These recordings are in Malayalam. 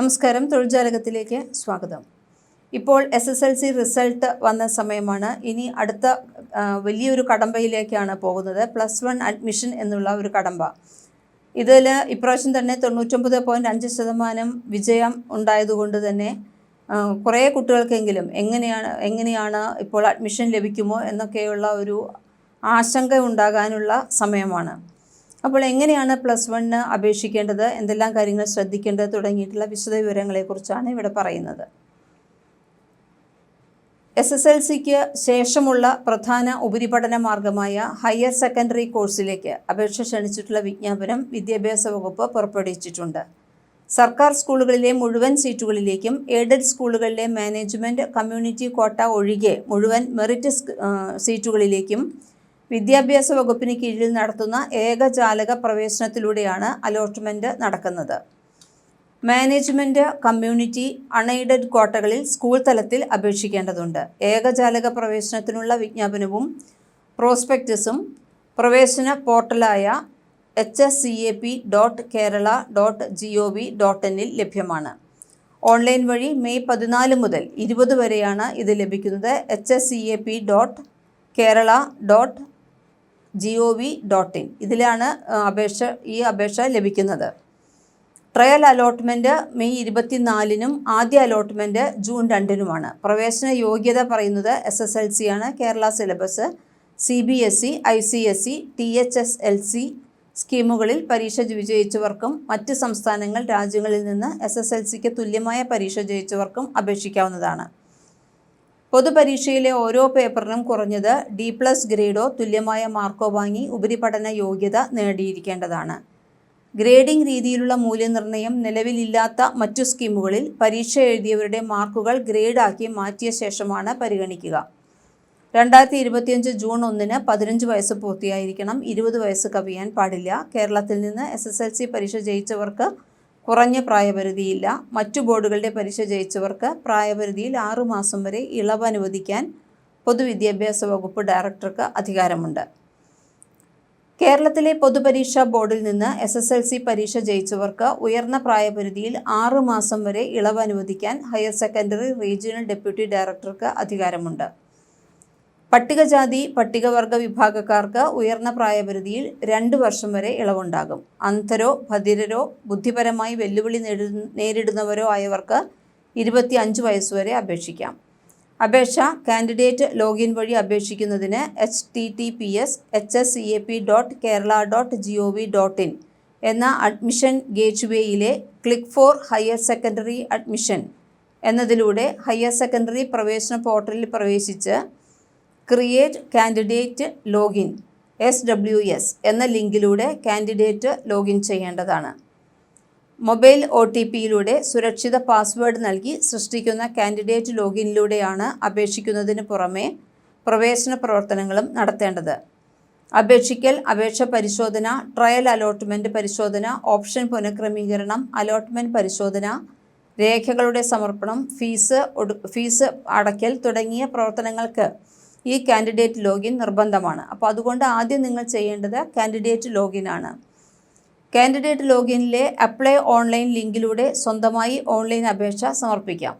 നമസ്കാരം. തൊഴിൽജാലകത്തിലേക്ക് സ്വാഗതം. ഇപ്പോൾ S S L C result വന്ന സമയമാണ്. ഇനി അടുത്ത വലിയൊരു കടമ്പയിലേക്കാണ് പോകുന്നത്. പ്ലസ് വൺ അഡ്മിഷൻ എന്നുള്ള ഒരു കടമ്പ. ഇതിൽ ഇപ്രാവശ്യം തന്നെ തൊണ്ണൂറ്റൊമ്പത് പോയിന്റ് അഞ്ച് ശതമാനം വിജയം ഉണ്ടായതുകൊണ്ട് തന്നെ കുറേ കുട്ടികൾക്കെങ്കിലും എങ്ങനെയാണ് എങ്ങനെയാണ് ഇപ്പോൾ അഡ്മിഷൻ ലഭിക്കുമോ എന്നൊക്കെയുള്ള ഒരു ആശങ്ക ഉണ്ടാകാനുള്ള സമയമാണ്. അപ്പോൾ എങ്ങനെയാണ് പ്ലസ് വണ്ണിന് അപേക്ഷിക്കേണ്ടത്? എന്തെല്ലാം കാര്യങ്ങൾ ശ്രദ്ധിക്കേണ്ടത് തുടങ്ങിയിട്ടുള്ള വിശദ വിവരങ്ങളെക്കുറിച്ചാണ് ഇവിടെ പറയുന്നത്. എസ് എസ് എൽ സിക്ക് ശേഷമുള്ള പ്രധാന ഉപരിപഠന മാർഗമായ ഹയർ സെക്കൻഡറി കോഴ്സിലേക്ക് അപേക്ഷ ക്ഷണിച്ചിട്ടുള്ള വിജ്ഞാപനം വിദ്യാഭ്യാസ വകുപ്പ് പുറപ്പെടുവിച്ചിട്ടുണ്ട്. സർക്കാർ സ്കൂളുകളിലെ മുഴുവൻ സീറ്റുകളിലേക്കും എയ്ഡഡ് സ്കൂളുകളിലെ മാനേജ്മെന്റ് കമ്മ്യൂണിറ്റി കോട്ട ഒഴികെ മുഴുവൻ മെറിറ്റ് സീറ്റുകളിലേക്കും വിദ്യാഭ്യാസ വകുപ്പിന് കീഴിൽ നടത്തുന്ന ഏകജാലക പ്രവേശനത്തിലൂടെയാണ് അലോട്ട്മെന്റ് നടക്കുന്നത്. മാനേജ്മെന്റ് കമ്മ്യൂണിറ്റി അൺഎയ്ഡഡ് കോട്ടകളിൽ സ്കൂൾ തലത്തിൽ അപേക്ഷിക്കേണ്ടതുണ്ട്. ഏകജാലക പ്രവേശനത്തിനുള്ള വിജ്ഞാപനവും പ്രോസ്പെക്ടസും പ്രവേശന പോർട്ടലായ H S C A P dot Kerala dot G O V dot എന്നിൽ ലഭ്യമാണ്. ഓൺലൈൻ വഴി മെയ് പതിനാല് മുതൽ ഇരുപത് വരെയാണ് ഇത് ലഭിക്കുന്നത്. H S C A P dot Kerala dot G O V dot in ഇതിലാണ് അപേക്ഷ ഈ അപേക്ഷ ലഭിക്കുന്നത്. ട്രയൽ അലോട്ട്മെന്റ് മെയ് ഇരുപത്തിനാലിനും ആദ്യ അലോട്ട്മെന്റ് ജൂൺ രണ്ടിനുമാണ്. പ്രവേശന യോഗ്യത പറയുന്നത് എസ് എസ് എൽ സി ആണ്. Kerala syllabus C B S E I C S E T H S L C സ്കീമുകളിൽ പരീക്ഷ വിജയിച്ചവർക്കും മറ്റ് സംസ്ഥാനങ്ങൾ രാജ്യങ്ങളിൽ നിന്ന് എസ് എസ് എൽ സിക്ക് തുല്യമായ പരീക്ഷ ജയിച്ചവർക്കും അപേക്ഷിക്കാവുന്നതാണ്. പൊതുപരീക്ഷയിലെ ഓരോ പേപ്പറിനും കുറഞ്ഞത് ഡി പ്ലസ് ഗ്രേഡോ തുല്യമായ മാർക്കോ വാങ്ങി ഉപരിപഠന യോഗ്യത നേടിയിരിക്കേണ്ടതാണ്. ഗ്രേഡിംഗ് രീതിയിലുള്ള മൂല്യനിർണയം നിലവിലില്ലാത്ത മറ്റു സ്കീമുകളിൽ പരീക്ഷ എഴുതിയവരുടെ മാർക്കുകൾ ഗ്രേഡാക്കി മാറ്റിയ ശേഷമാണ് പരിഗണിക്കുക. രണ്ടായിരത്തി ഇരുപത്തിയഞ്ച് ജൂൺ ഒന്നിന് പതിനഞ്ച് വയസ്സ് പൂർത്തിയായിരിക്കണം ഇരുപത് വയസ്സ് കവിയാൻ പാടില്ല. കേരളത്തിൽ നിന്ന് എസ് പരീക്ഷ ജയിച്ചവർക്ക് കുറഞ്ഞ പ്രായപരിധിയില്ല. മറ്റു ബോർഡുകളുടെ പരീക്ഷ ജയിച്ചവർക്ക് പ്രായപരിധിയിൽ ആറു മാസം വരെ ഇളവ് അനുവദിക്കാൻ പൊതുവിദ്യാഭ്യാസ വകുപ്പ് ഡയറക്ടർക്ക് അധികാരമുണ്ട്. കേരളത്തിലെ പൊതുപരീക്ഷാ ബോർഡിൽ നിന്ന് എസ് എസ് എൽ സി പരീക്ഷ ജയിച്ചവർക്ക് ഉയർന്ന പ്രായപരിധിയിൽ ആറ് മാസം വരെ ഇളവ് അനുവദിക്കാൻ ഹയർ സെക്കൻഡറി റീജിയണൽ ഡെപ്യൂട്ടി ഡയറക്ടർക്ക് അധികാരമുണ്ട്. പട്ടികജാതി പട്ടികവർഗ വിഭാഗക്കാർക്ക് ഉയർന്ന പ്രായപരിധിയിൽ രണ്ട് വർഷം വരെ ഇളവുണ്ടാകും. അന്ധരോ ഭദ്രരോ ബുദ്ധിപരമായി വെല്ലുവിളി നേരിടുന്നവരോ ആയവർക്ക് ഇരുപത്തി അഞ്ച് വയസ്സുവരെ അപേക്ഷിക്കാം. അപേക്ഷ കാൻഡിഡേറ്റ് ലോഗിൻ വഴി അപേക്ഷിക്കുന്നതിന് H T T P S H S C A P dot Kerala dot G O V dot in എന്ന admission ഗേറ്റ്വേയിലെ click for higher secondary admission എന്നതിലൂടെ higher secondary പ്രവേശന പോർട്ടലിൽ പ്രവേശിച്ച് create candidate login S W S എന്ന ലിങ്കിലൂടെ കാൻഡിഡേറ്റ് ലോഗിൻ ചെയ്യേണ്ടതാണ്. മൊബൈൽ ഒ ടി പിയിലൂടെ സുരക്ഷിത പാസ്വേഡ് നൽകി സൃഷ്ടിക്കുന്ന കാൻഡിഡേറ്റ് ലോഗിനിലൂടെയാണ് അപേക്ഷിക്കുന്നതിന് പുറമെ പ്രവേശന പ്രവർത്തനങ്ങളും നടത്തേണ്ടത്. അപേക്ഷിക്കൽ അപേക്ഷ പരിശോധന ട്രയൽ അലോട്ട്മെന്റ് പരിശോധന ഓപ്ഷൻ പുനഃക്രമീകരണം അലോട്ട്മെന്റ് പരിശോധന രേഖകളുടെ സമർപ്പണം ഫീസ് ഫീസ് അടയ്ക്കൽ തുടങ്ങിയ പ്രവർത്തനങ്ങൾക്ക് ഈ കാൻഡിഡേറ്റ് ലോഗിൻ നിർബന്ധമാണ്. അപ്പോൾ അതുകൊണ്ട് ആദ്യം നിങ്ങൾ ചെയ്യേണ്ടത് കാൻഡിഡേറ്റ് ലോഗിൻ ആണ്. കാൻഡിഡേറ്റ് ലോഗിനിലെ അപ്ലൈ ഓൺലൈൻ ലിങ്കിലൂടെ സ്വന്തമായി ഓൺലൈൻ അപേക്ഷ സമർപ്പിക്കാം.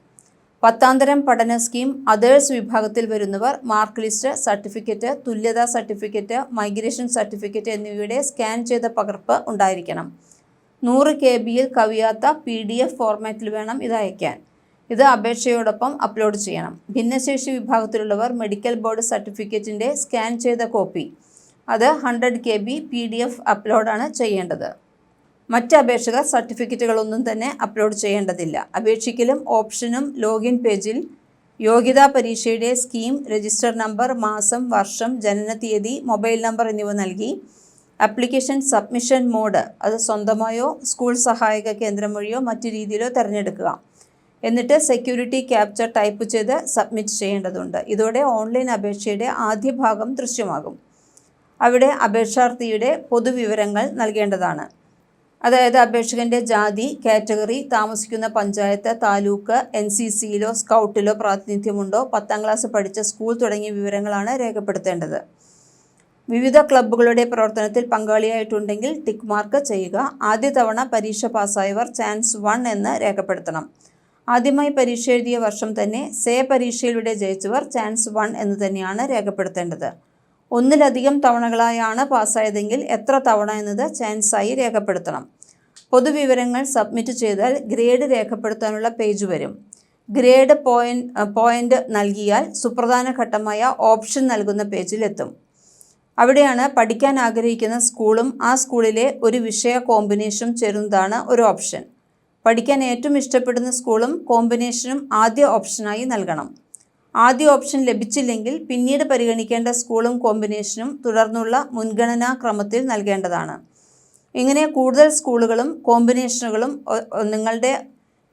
പത്താന്തരം പഠന സ്കീം അതേഴ്സ് വിഭാഗത്തിൽ വരുന്നവർ മാർക്ക് ലിസ്റ്റ് സർട്ടിഫിക്കറ്റ് തുല്യതാ സർട്ടിഫിക്കറ്റ് മൈഗ്രേഷൻ സർട്ടിഫിക്കറ്റ് എന്നിവയുടെ സ്കാൻ ചെയ്ത പകർപ്പ് ഉണ്ടായിരിക്കണം. നൂറ് കെ ബിയിൽ കവിയാത്ത പി ഡി എഫ് ഫോർമാറ്റിൽ വേണം ഇത് ഇത് അപേക്ഷയോടൊപ്പം അപ്ലോഡ് ചെയ്യണം. ഭിന്നശേഷി വിഭാഗത്തിലുള്ളവർ മെഡിക്കൽ ബോർഡ് സർട്ടിഫിക്കറ്റിന്റെ സ്കാൻ ചെയ്ത കോപ്പി അത് hundred K B P D F അപ്ലോഡാണ് ചെയ്യേണ്ടത്. മറ്റ് അപേക്ഷകർ സർട്ടിഫിക്കറ്റുകളൊന്നും തന്നെ അപ്ലോഡ് ചെയ്യേണ്ടതില്ല. അപേക്ഷിക്കലും ഓപ്ഷനും ലോഗിൻ പേജിൽ യോഗ്യതാ പരീക്ഷയുടെ സ്കീം രജിസ്റ്റർ നമ്പർ മാസം വർഷം ജനനതീയതി മൊബൈൽ നമ്പർ എന്നിവ നൽകി അപ്ലിക്കേഷൻ സബ്മിഷൻ മോഡ് അത് സ്വന്തമായോ സ്കൂൾ സഹായക കേന്ദ്രം വഴിയോ മറ്റു രീതിയിലോ തിരഞ്ഞെടുക്കുക. എന്നിട്ട് സെക്യൂരിറ്റി ക്യാപ്ചർ ടൈപ്പ് ചെയ്ത് സബ്മിറ്റ് ചെയ്യേണ്ടതുണ്ട്. ഇതോടെ ഓൺലൈൻ അപേക്ഷയുടെ ആദ്യ ഭാഗം ദൃശ്യമാകും. അവിടെ അപേക്ഷാർത്ഥിയുടെ പൊതുവിവരങ്ങൾ നൽകേണ്ടതാണ്. അതായത് അപേക്ഷകന്റെ ജാതി കാറ്റഗറി താമസിക്കുന്ന പഞ്ചായത്ത് താലൂക്ക് എൻ സി സിയിലോ സ്കൗട്ടിലോ പ്രാതിനിധ്യമുണ്ടോ പത്താം ക്ലാസ് പഠിച്ച സ്കൂൾ തുടങ്ങിയ വിവരങ്ങളാണ് രേഖപ്പെടുത്തേണ്ടത്. വിവിധ ക്ലബ്ബുകളുടെ പ്രവർത്തനത്തിൽ പങ്കാളിയായിട്ടുണ്ടെങ്കിൽ ടിക്ക് മാർക്ക് ചെയ്യുക. ആദ്യ തവണ പരീക്ഷ പാസ്സായവർ ചാൻസ് വൺ എന്ന് രേഖപ്പെടുത്തണം. ആദ്യമായി പരീക്ഷ എഴുതിയ വർഷം തന്നെ സേ പരീക്ഷയിലൂടെ ജയിച്ചവർ ചാൻസ് വൺ എന്ന് തന്നെയാണ് രേഖപ്പെടുത്തേണ്ടത്. ഒന്നിലധികം തവണകളായാണ് പാസ്സായതെങ്കിൽ എത്ര തവണ എന്നത് ചാൻസായി രേഖപ്പെടുത്തണം. പൊതുവിവരങ്ങൾ സബ്മിറ്റ് ചെയ്താൽ ഗ്രേഡ് രേഖപ്പെടുത്താനുള്ള പേജ് വരും. ഗ്രേഡ് പോയിന്റ് പോയിന്റ് നൽകിയാൽ സുപ്രധാന ഘട്ടമായ ഓപ്ഷൻ നൽകുന്ന പേജിലെത്തും. അവിടെയാണ് പഠിക്കാൻ ആഗ്രഹിക്കുന്ന സ്കൂളും ആ സ്കൂളിലെ ഒരു വിഷയ കോമ്പിനേഷനും ചേരുന്നതാണ് ഒരു ഓപ്ഷൻ. പഠിക്കാൻ ഏറ്റവും ഇഷ്ടപ്പെടുന്ന സ്കൂളും കോമ്പിനേഷനും ആദ്യ ഓപ്ഷനായി നൽകണം. ആദ്യ ഓപ്ഷൻ ലഭിച്ചില്ലെങ്കിൽ പിന്നീട് പരിഗണിക്കേണ്ട സ്കൂളും കോമ്പിനേഷനും തുടർന്നുള്ള മുൻഗണനാ ക്രമത്തിൽ നൽകേണ്ടതാണ്. ഇങ്ങനെ കൂടുതൽ സ്കൂളുകളും കോമ്പിനേഷനുകളും നിങ്ങളുടെ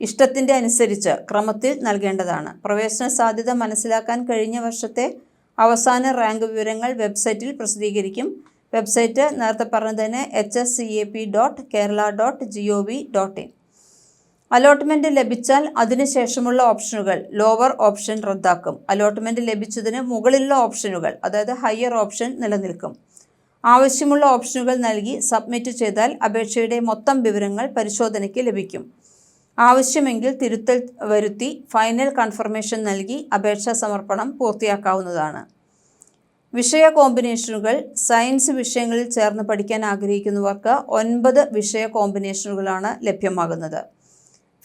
ഇഷ്ടത്തിന്റെ അനുസരിച്ച് ക്രമത്തിൽ നൽകേണ്ടതാണ്. പ്രവേശന സാധ്യത മനസ്സിലാക്കാൻ കഴിഞ്ഞ വർഷത്തെ അവസാന റാങ്ക് വിവരങ്ങൾ വെബ്സൈറ്റിൽ പ്രസിദ്ധീകരിക്കും. വെബ്സൈറ്റ് നേരത്തെ പറഞ്ഞതിന് H S C A P dot Kerala dot G O V dot in. Allotment ലഭിച്ചാൽ അതിനുശേഷമുള്ള ഓപ്ഷനുകൾ ലോവർ ഓപ്ഷൻ റദ്ദാക്കും. അലോട്ട്മെന്റ് ലഭിച്ചതിന് മുകളിലുള്ള ഓപ്ഷനുകൾ അതായത് ഹയർ ഓപ്ഷൻ നിലനിൽക്കും. ആവശ്യമുള്ള ഓപ്ഷനുകൾ നൽകി സബ്മിറ്റ് ചെയ്താൽ അപേക്ഷയുടെ മൊത്തം വിവരങ്ങൾ പരിശോധനയ്ക്ക് ലഭിക്കും. ആവശ്യമെങ്കിൽ തിരുത്തൽ വരുത്തി ഫൈനൽ കൺഫർമേഷൻ നൽകി അപേക്ഷ സമർപ്പണം പൂർത്തിയാക്കാവുന്നതാണ്. വിഷയ കോമ്പിനേഷനുകൾ സയൻസ് വിഷയങ്ങളിൽ ചേർന്ന് പഠിക്കാൻ ആഗ്രഹിക്കുന്നവർക്ക് ഒൻപത് വിഷയ കോമ്പിനേഷനുകളാണ് ലഭ്യമാകുന്നത്.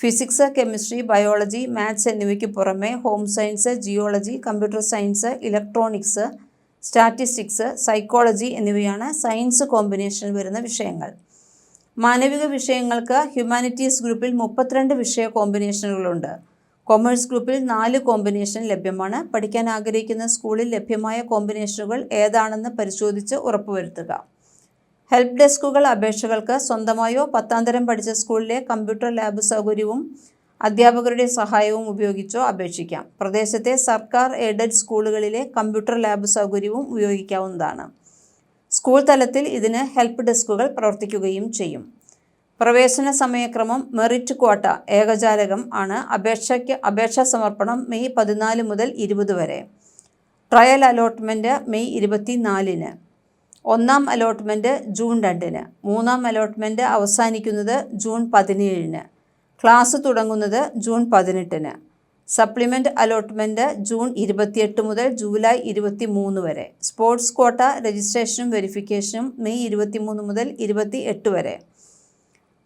ഫിസിക്സ് കെമിസ്ട്രി ബയോളജി മാത്സ് എന്നിവയ്ക്ക് പുറമെ home science geology computer science electronics statistics psychology എന്നിവയാണ് സയൻസ് കോമ്പിനേഷൻ വരുന്ന വിഷയങ്ങൾ. മാനവിക വിഷയങ്ങൾക്ക് ഹ്യൂമാനിറ്റീസ് ഗ്രൂപ്പിൽ മുപ്പത്തിരണ്ട് വിഷയ കോമ്പിനേഷനുകളുണ്ട്. കൊമേഴ്സ് ഗ്രൂപ്പിൽ നാല് കോമ്പിനേഷൻ ലഭ്യമാണ്. പഠിക്കാൻ ആഗ്രഹിക്കുന്ന സ്കൂളിൽ ലഭ്യമായ കോമ്പിനേഷനുകൾ ഏതാണെന്ന് പരിശോധിച്ച് ഉറപ്പുവരുത്തുക. ഹെൽപ്പ് ഡെസ്കുകൾ അപേക്ഷകൾക്ക് സ്വന്തമായോ പത്താംതരം പഠിച്ച സ്കൂളിലെ കമ്പ്യൂട്ടർ ലാബ് സൗകര്യവും അധ്യാപകരുടെ സഹായവും ഉപയോഗിച്ചോ അപേക്ഷിക്കാം. പ്രദേശത്തെ സർക്കാർ എയ്ഡഡ് സ്കൂളുകളിലെ കമ്പ്യൂട്ടർ ലാബ് സൗകര്യവും ഉപയോഗിക്കാവുന്നതാണ്. സ്കൂൾ തലത്തിൽ ഇതിന് ഹെൽപ്പ് ഡെസ്കുകൾ പ്രവർത്തിക്കുകയും ചെയ്യും. പ്രവേശന സമയക്രമം മെറിറ്റ് ക്വാട്ട ഏകജാലകം ആണ് അപേക്ഷയ്ക്ക് അപേക്ഷാ സമർപ്പണം മെയ് പതിനാല് മുതൽ ഇരുപത് വരെ. ട്രയൽ അലോട്ട്മെന്റ് മെയ് ഇരുപത്തിനാലിന്. ഒന്നാം അലോട്ട്മെന്റ് ജൂൺ രണ്ടിന്. മൂന്നാം അലോട്ട്മെന്റ് അവസാനിക്കുന്നത് ജൂൺ പതിനേഴിന്. ക്ലാസ് തുടങ്ങുന്നത് ജൂൺ പതിനെട്ടിന്. സപ്ലിമെന്റ് അലോട്ട്മെന്റ് ജൂൺ ഇരുപത്തിയെട്ട് മുതൽ ജൂലൈ ഇരുപത്തി മൂന്ന് വരെ. സ്പോർട്സ് ക്വാട്ട രജിസ്ട്രേഷനും വെരിഫിക്കേഷനും മെയ് ഇരുപത്തിമൂന്ന് മുതൽ ഇരുപത്തി എട്ട് വരെ.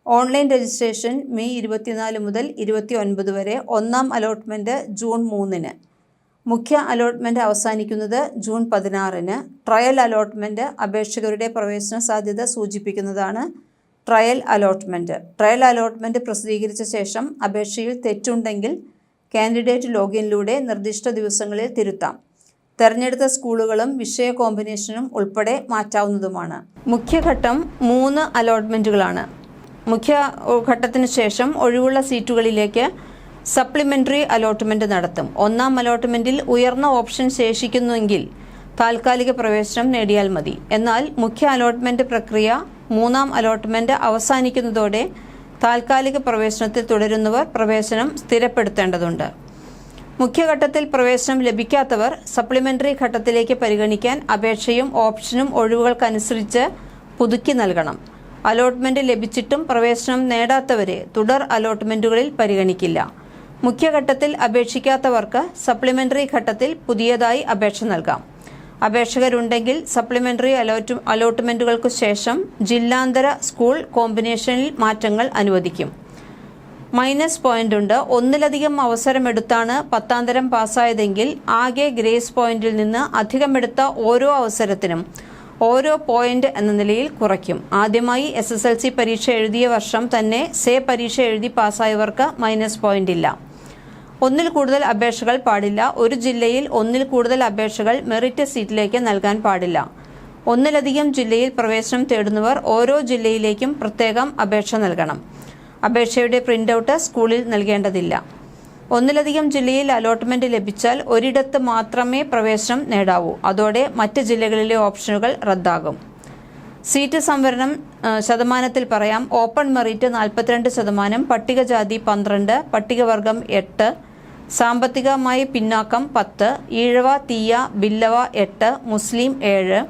ഓൺലൈൻ രജിസ്ട്രേഷൻ മെയ് ഇരുപത്തിനാല് മുതൽ ഇരുപത്തി ഒൻപത് വരെ. ഒന്നാം അലോട്ട്മെന്റ് ജൂൺ മൂന്നിന്. മുഖ്യ അലോട്ട്മെന്റ് അവസാനിക്കുന്നത് ജൂൺ പതിനാറിന്. ട്രയൽ അലോട്ട്മെന്റ് അപേക്ഷകരുടെ പ്രവേശന സാധ്യത സൂചിപ്പിക്കുന്നതാണ് ട്രയൽ അലോട്ട്മെന്റ് ട്രയൽ അലോട്ട്മെന്റ് പ്രസിദ്ധീകരിച്ച ശേഷം അപേക്ഷയിൽ തെറ്റുണ്ടെങ്കിൽ കാൻഡിഡേറ്റ് ലോഗിനിലൂടെ നിർദ്ദിഷ്ട ദിവസങ്ങളിൽ തിരുത്താം. തെരഞ്ഞെടുത്ത സ്കൂളുകളും വിഷയ കോമ്പിനേഷനും ഉൾപ്പെടെ മാറ്റാവുന്നതുമാണ്. മുഖ്യഘട്ടം മൂന്ന് അലോട്ട്മെന്റുകളാണ് മുഖ്യ ഘട്ടത്തിന് ശേഷം ഒഴിവുള്ള സീറ്റുകളിലേക്ക് സപ്ലിമെന്ററി അലോട്ട്മെന്റ് നടത്തും. ഒന്നാം അലോട്ട്മെന്റിൽ ഉയർന്ന ഓപ്ഷൻ ശേഷിക്കുന്നുവെങ്കിൽ താൽക്കാലിക പ്രവേശനം നേടിയാൽ മതി. എന്നാൽ മുഖ്യ അലോട്ട്മെന്റ് പ്രക്രിയ മൂന്നാം അലോട്ട്മെന്റ് അവസാനിക്കുന്നതോടെ താൽക്കാലിക പ്രവേശനത്തിൽ തുടരുന്നവർ പ്രവേശനം സ്ഥിരപ്പെടുത്തേണ്ടതുണ്ട്. മുഖ്യഘട്ടത്തിൽ പ്രവേശനം ലഭിക്കാത്തവർ സപ്ലിമെന്ററി ഘട്ടത്തിലേക്ക് പരിഗണിക്കാൻ അപേക്ഷയും ഓപ്ഷനും ഒഴിവുകൾക്കനുസരിച്ച് പുതുക്കി നൽകണം. അലോട്ട്മെന്റ് ലഭിച്ചിട്ടും പ്രവേശനം നേടാത്തവരെ തുടർ അലോട്ട്മെന്റുകളിൽ പരിഗണിക്കില്ല. മുഖ്യഘട്ടത്തിൽ അപേക്ഷിക്കാത്തവർക്ക് സപ്ലിമെന്ററി ഘട്ടത്തിൽ പുതിയതായി അപേക്ഷ നൽകാം. അപേക്ഷകരുണ്ടെങ്കിൽ സപ്ലിമെന്ററി അലോട്ട് അലോട്ട്മെന്റുകൾക്കു ശേഷം ജില്ലാന്തര സ്കൂൾ കോമ്പിനേഷനിൽ മാറ്റങ്ങൾ അനുവദിക്കും. മൈനസ് പോയിന്റ് ഉണ്ട് ഒന്നിലധികം അവസരമെടുത്താണ് തരം പാസ്സായതെങ്കിൽ ആകെ ഗ്രേസ് പോയിന്റിൽ നിന്ന് അധികമെടുത്ത ഓരോ അവസരത്തിനും ഓരോ പോയിന്റ് എന്ന നിലയിൽ കുറയ്ക്കും. ആദ്യമായി എസ് എസ് എൽ സി പരീക്ഷ എഴുതിയ വർഷം തന്നെ സേ പരീക്ഷ എഴുതി പാസ്സായവർക്ക് മൈനസ് പോയിന്റ് ഇല്ല. ഒന്നിൽ കൂടുതൽ അപേക്ഷകൾ പാടില്ല. ഒരു ജില്ലയിൽ ഒന്നിൽ കൂടുതൽ അപേക്ഷകൾ മെറിറ്റ് സീറ്റിലേക്ക് നൽകാൻ പാടില്ല. ഒന്നിലധികം ജില്ലയിൽ പ്രവേശനം തേടുന്നവർ ഓരോ ജില്ലയിലേക്കും പ്രത്യേകം അപേക്ഷ നൽകണം. അപേക്ഷയുടെ പ്രിന്റൗട്ട് സ്കൂളിൽ നൽകേണ്ടതില്ല. ഒന്നിലധികം ജില്ലയിൽ അലോട്ട്മെന്റ് ലഭിച്ചാൽ ഒരിടത്ത് മാത്രമേ പ്രവേശനം നേടാവൂ. അതോടെ മറ്റ് ജില്ലകളിലെ ഓപ്ഷനുകൾ റദ്ദാകും. സീറ്റ് സംവരണം ശതമാനത്തിൽ പറയാം. ഓപ്പൺ മെറിറ്റ് നാൽപ്പത്തിരണ്ട് ശതമാനം പട്ടികജാതി പന്ത്രണ്ട് പട്ടികവർഗം എട്ട് സാമ്പത്തികമായി പിന്നാക്കം പത്ത് ഈഴവ തീയ ബില്ലവ എട്ട് മുസ്ലിം ഏഴ്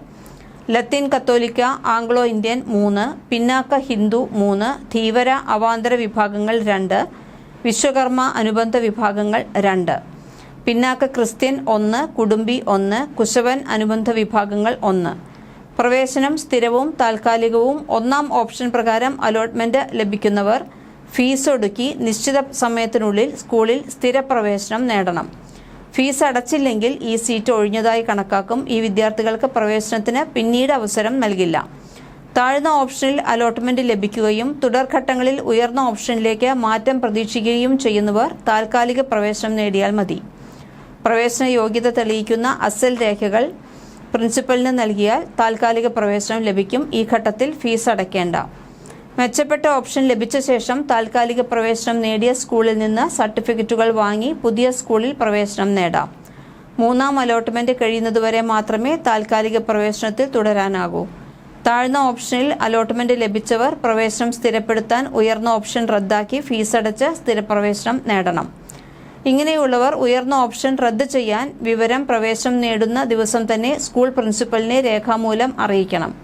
ലത്തീൻ കത്തോലിക്ക ആംഗ്ലോ ഇന്ത്യൻ മൂന്ന് പിന്നാക്ക ഹിന്ദു മൂന്ന് ധീവര അവാന്തര വിഭാഗങ്ങൾ രണ്ട് വിശ്വകർമ്മ അനുബന്ധ വിഭാഗങ്ങൾ രണ്ട് പിന്നാക്ക ക്രിസ്ത്യൻ ഒന്ന് കുടുംബി ഒന്ന് കുശവൻ അനുബന്ധ വിഭാഗങ്ങൾ ഒന്ന്. പ്രവേശനം സ്ഥിരവും താൽക്കാലികവും. ഒന്നാം ഓപ്ഷൻ പ്രകാരം അലോട്ട്മെന്റ് ലഭിക്കുന്നവർ ഫീസ് ഒടുക്കി നിശ്ചിത സമയത്തിനുള്ളിൽ സ്കൂളിൽ സ്ഥിരപ്രവേശനം നേടണം. ഫീസ് അടച്ചില്ലെങ്കിൽ ഈ സീറ്റ് ഒഴിഞ്ഞതായി കണക്കാക്കും. ഈ വിദ്യാർത്ഥികൾക്ക് പ്രവേശനത്തിന് പിന്നീട് അവസരം നൽകില്ല. താഴ്ന്ന ഓപ്ഷനിൽ അലോട്ട്മെന്റ് ലഭിക്കുകയും തുടർഘട്ടങ്ങളിൽ ഉയർന്ന ഓപ്ഷനിലേക്ക് മാറ്റം പ്രതീക്ഷിക്കുകയും ചെയ്യുന്നവർ താൽക്കാലിക പ്രവേശനം നേടിയാൽ മതി. പ്രവേശന യോഗ്യത തെളിയിക്കുന്ന അസൽ രേഖകൾ പ്രിൻസിപ്പലിന് നൽകിയാൽ താൽക്കാലിക പ്രവേശനം ലഭിക്കും. ഈ ഘട്ടത്തിൽ ഫീസ് അടയ്ക്കേണ്ട. മെച്ചപ്പെട്ട ഓപ്ഷൻ ലഭിച്ച ശേഷം താൽക്കാലിക പ്രവേശനം നേടിയ സ്കൂളിൽ നിന്ന് സർട്ടിഫിക്കറ്റുകൾ വാങ്ങി പുതിയ സ്കൂളിൽ പ്രവേശനം നേടാം. മൂന്നാം അലോട്ട്മെന്റ് കഴിയുന്നതുവരെ മാത്രമേ താൽക്കാലിക പ്രവേശനത്തിൽ തുടരാനാകൂ. താഴ്ന്ന ഓപ്ഷനിൽ അലോട്ട്മെന്റ് ലഭിച്ചവർ പ്രവേശനം സ്ഥിരപ്പെടുത്താൻ ഉയർന്ന ഓപ്ഷൻ റദ്ദാക്കി ഫീസടച്ച് സ്ഥിരപ്രവേശനം നേടണം. ഇങ്ങനെയുള്ളവർ ഉയർന്ന ഓപ്ഷൻ റദ്ദ് ചെയ്യാൻ വിവരം പ്രവേശനം നേടുന്ന ദിവസം തന്നെ സ്കൂൾ പ്രിൻസിപ്പലിനെ രേഖാമൂലം അറിയിക്കണം.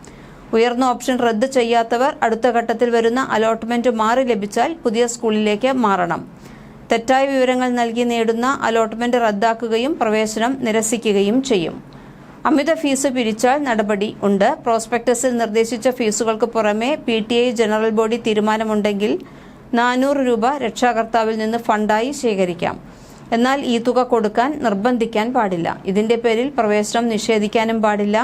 ഉയർന്ന ഓപ്ഷൻ റദ്ദ് ചെയ്യാത്തവർ അടുത്ത ഘട്ടത്തിൽ വരുന്ന അലോട്ട്മെന്റ് മാറി ലഭിച്ചാൽ പുതിയ സ്കൂളിലേക്ക് മാറണം. തെറ്റായ വിവരങ്ങൾ നൽകി നേടുന്ന അലോട്ട്മെന്റ് റദ്ദാക്കുകയും പ്രവേശനം നിരസിക്കുകയും ചെയ്യും. അമിത ഫീസ് പിരിച്ചാൽ നടപടി ഉണ്ട്. പ്രോസ്പെക്ടസിൽ നിർദ്ദേശിച്ച ഫീസുകൾക്ക് പുറമെ പി ജനറൽ ബോഡി തീരുമാനമുണ്ടെങ്കിൽ നാനൂറ് രൂപ രക്ഷാകർത്താവിൽ നിന്ന് ഫണ്ടായി ശേഖരിക്കാം. എന്നാൽ ഈ തുക കൊടുക്കാൻ നിർബന്ധിക്കാൻ പാടില്ല. ഇതിന്റെ പേരിൽ പ്രവേശനം നിഷേധിക്കാനും പാടില്ല.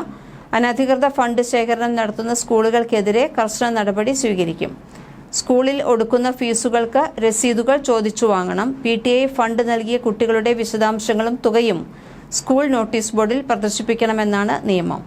അനധികൃത ഫണ്ട് ശേഖരണം നടത്തുന്ന സ്കൂളുകൾക്കെതിരെ കർശന നടപടി സ്വീകരിക്കും. സ്കൂളിൽ ഒടുക്കുന്ന ഫീസുകൾക്ക് രസീതുകൾ ചോദിച്ചു വാങ്ങണം. പി ടി ഐ ഫണ്ട് നൽകിയ കുട്ടികളുടെ വിശദാംശങ്ങളും തുകയും സ്കൂൾ നോട്ടീസ് ബോർഡിൽ പ്രദർശിപ്പിക്കണമെന്നാണ് നിയമം.